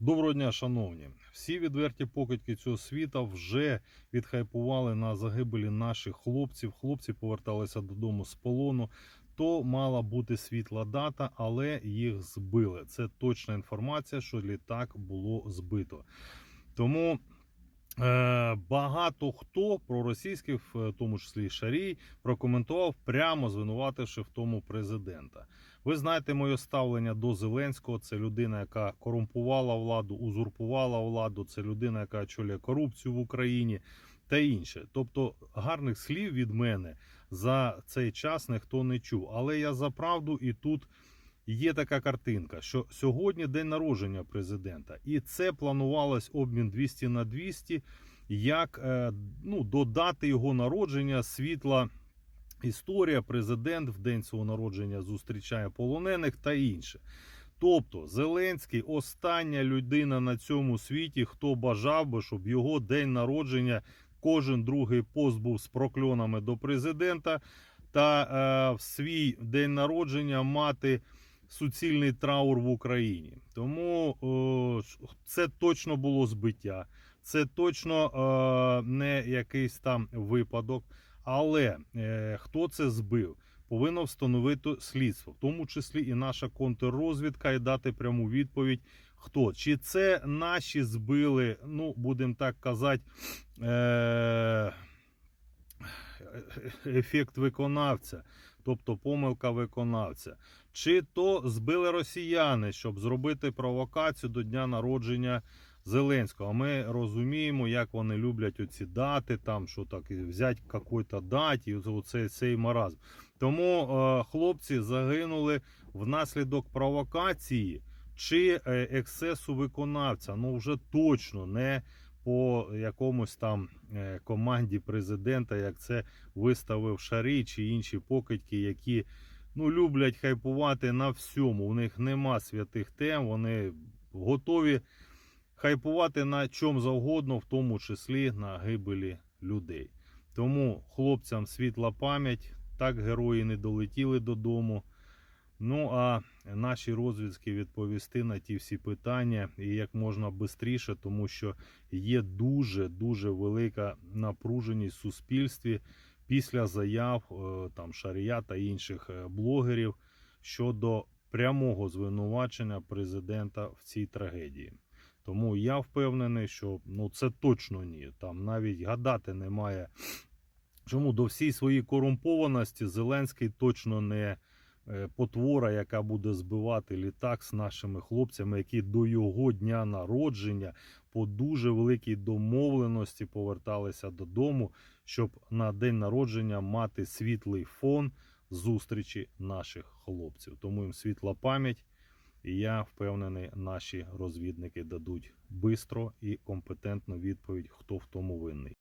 Доброго дня, шановні. Всі відверті покидьки цього світа вже відхайпували на загибелі наших хлопців. Хлопці поверталися додому з полону. То мала бути світла дата, але їх збили. Це точна інформація, що літак було збито. Тому багато хто проросійських, в тому числі Шарій, прокоментував прямо звинувативши в тому президента. Ви знаєте моє ставлення до Зеленського. Це людина, яка корумпувала владу, узурпувала владу. Це людина, яка очолює корупцію в Україні та інше. Тобто гарних слів від мене за цей час ніхто не чув. Але я за правду і тут. Є така картинка, що сьогодні день народження президента, і це планувалось обмін 200 на 200, як е, ну, додати його народження світла історія. Президент в день свого народження зустрічає полонених та інше. Тобто Зеленський остання людина на цьому світі, хто бажав би, щоб його день народження кожен другий пост був з прокльонами до президента, та е, в свій день народження мати суцільний траур в Україні. Тому о, це точно було збиття, це точно е, не якийсь там випадок. Але е, хто це збив, повинно встановити слідство, в тому числі і наша контррозвідка, і дати пряму відповідь. Хто чи це наші збили? Ну будемо так казати. Е- ефект виконавця, тобто помилка виконавця, чи то збили росіяни, щоб зробити провокацію до дня народження Зеленського. Ми розуміємо, як вони люблять оці дати, там що так взяти якої-то даті, оцей цей маразм. Тому е, хлопці загинули внаслідок провокації чи е, ексцесу виконавця. Ну вже точно не по якомусь там е, команді президента, як це виставив Шарій чи інші покидьки, які ну, люблять хайпувати на всьому. У них нема святих тем, вони готові хайпувати на чому завгодно, в тому числі на гибелі людей. Тому хлопцям світла пам'ять, так герої не долетіли додому. Ну а наші розвідки відповісти на ті всі питання і як можна швидше, тому що є дуже дуже велика напруженість в суспільстві після заяв е, там Шарія та інших е, блогерів щодо прямого звинувачення президента в цій трагедії. Тому я впевнений, що ну це точно ні. Там навіть гадати немає. Чому до всій своїй корумпованості Зеленський точно не потвора, яка буде збивати літак з нашими хлопцями, які до його дня народження по дуже великій домовленості поверталися додому, щоб на день народження мати світлий фон зустрічі наших хлопців. Тому їм світла пам'ять. І я впевнений, наші розвідники дадуть бистро і компетентну відповідь, хто в тому винний.